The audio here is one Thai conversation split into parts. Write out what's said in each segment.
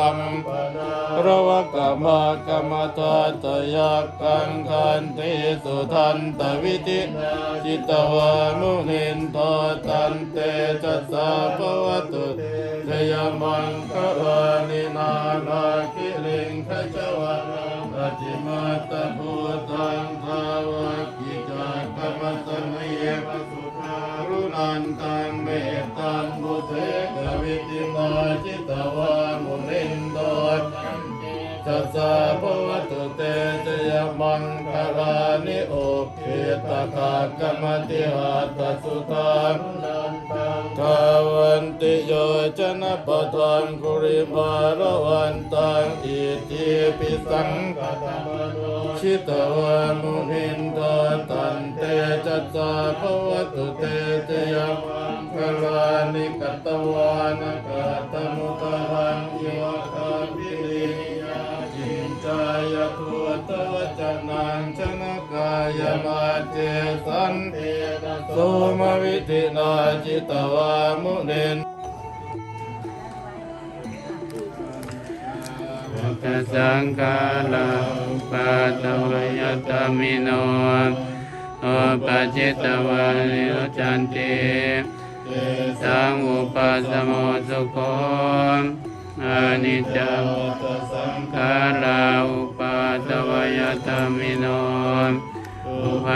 ลัมรวกมากรรมตาตยักังคันติสุทันตวิติจิตวามุนินโตตันเตจัสสะภวตุเทยมังคลานินานาคิลิงขจวังอจิมาตภูตังภาวกิจักขมัตเมยปสุภารุนันตังเมต จัสสะภวตุเตจยมังคลานิโอเคตคากรรมติหาตสุทานกาวันติโยชนะปทังคุริบารวันตังอิติปิสังกตมโนชิตวามุนินตตันเตจัสสะภวตุเตจยมังคลานิกตวานกตมุตหังยคา ยมาเจสันเตนะโสมวิธินาจิตวามุนินตัสสังฆาลาปาตวยตมิโนอปาจิตวานิโรจันติสังอุปาสโมสุโคอานิจจัง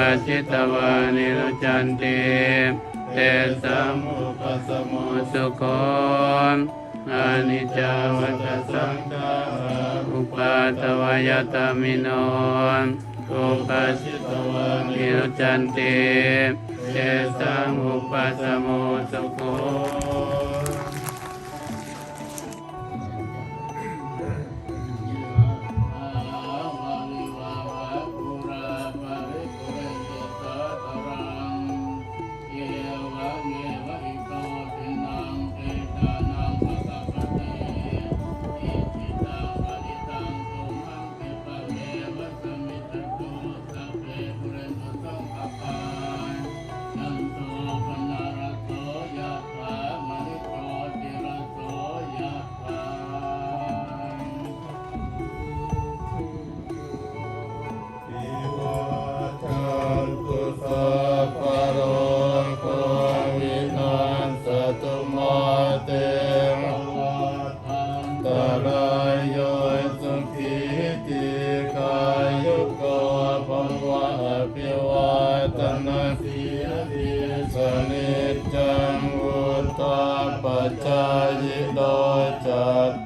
าจิตวานิรจันติเตสังอุปสโมสุโคอานิจจาวัฏสังฆาอุปาตวายตามิโนอุปาสิตวานิรจันติเจสังอุปสโมสุโค ภิวาตนาสีลิสนิจังวุตตาปัจจายโนจัต